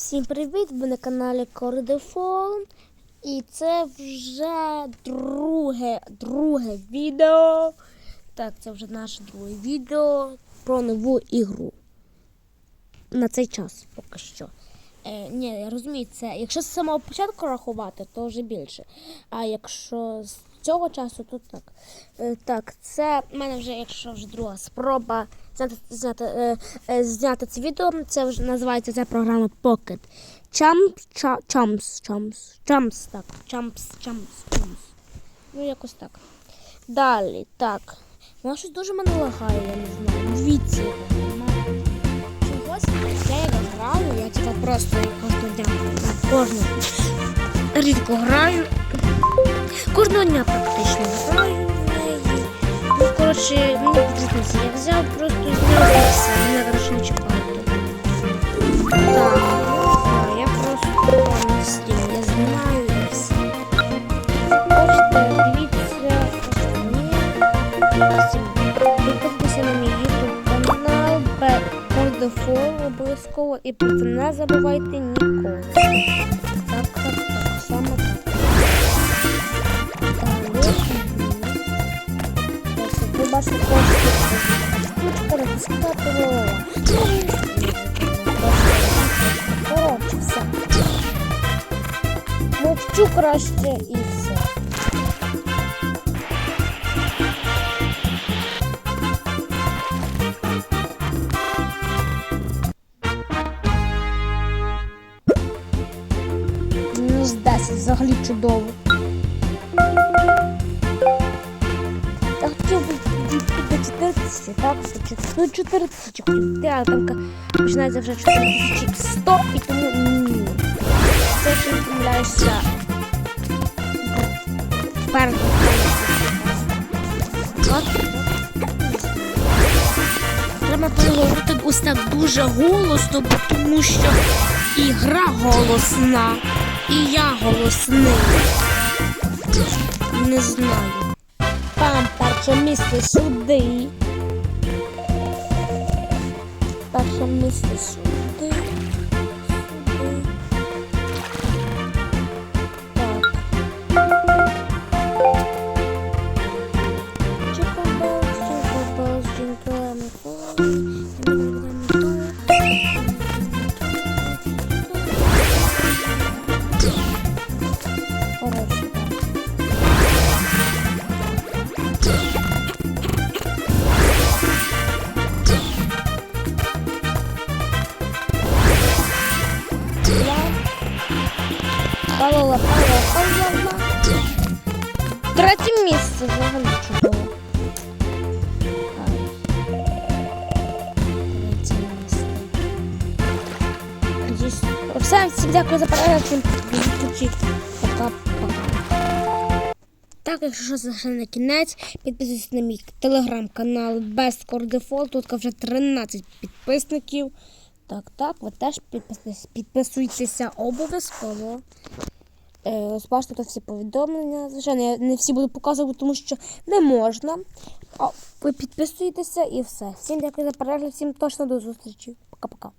Всім привіт! Ви на каналі Кордефон. І це вже друге, друге відео. Так, це вже наше друге відео про нову ігру. На цей час поки що. Е, ні, я розумію, це якщо з самого початку рахувати, то вже більше. А якщо з цього часу, то так. Е, так, це в мене вже, якщо вже друга спроба зняти, зняти, е, е, зняти це відео. Це вже називається ця програма Pocket. Chumps, Chumps, Chumps, Chumps, так. Chumps, Chumps, Chumps. Ну, якось так. Далі, так. Воно щось дуже мене лагає, я не знаю. Дивіться. Чогось я як граю, я типа просто кожного дня кожного рідко граю. Кожного дня практично граю в неї. Ну, коротше, мені подобається. Я взяв просто зняв і все. Мене коротше не чекати. Так, ну, я просто не стім. Я знаю і все. Хочете, дивіться останні. Підписуйтеся на мій YouTube канал, Кордофон обов'язково і про це не забувайте ніколи. Так, Штучка розкатувала. Коротше, все. Мовчу краще і все. Мені здається, взагалі чудово. Я хотів би дійти до 4 тисячі, так? Ну, 4 тисячі хотів йти, там починається вже 4100 і тому ні. Це ти вперед. Треба переговорити ось так дуже голосно, бо тому що і гра голосна, і я голосний. Не знаю. Пам, перше місце сюди. Перше місце сюди. Палала, палала. Третє місце взагалі чудово. Ай. Третє місце. Надіюсь. Все, всім дякую за перегляд. Всім підписуйтесь. Пока-пока. Так, якщо що це на кінець, підписуйтесь на мій телеграм-канал Best Core Default. Тут вже 13 підписників. Так, так, ви теж підписуйтеся обов'язково. Е, ось тут всі повідомлення. Звичайно, я не всі буду показувати, тому що не можна. А ви підписуєтеся і все. Всім дякую за перегляд, всім точно до зустрічі. Пока-пока.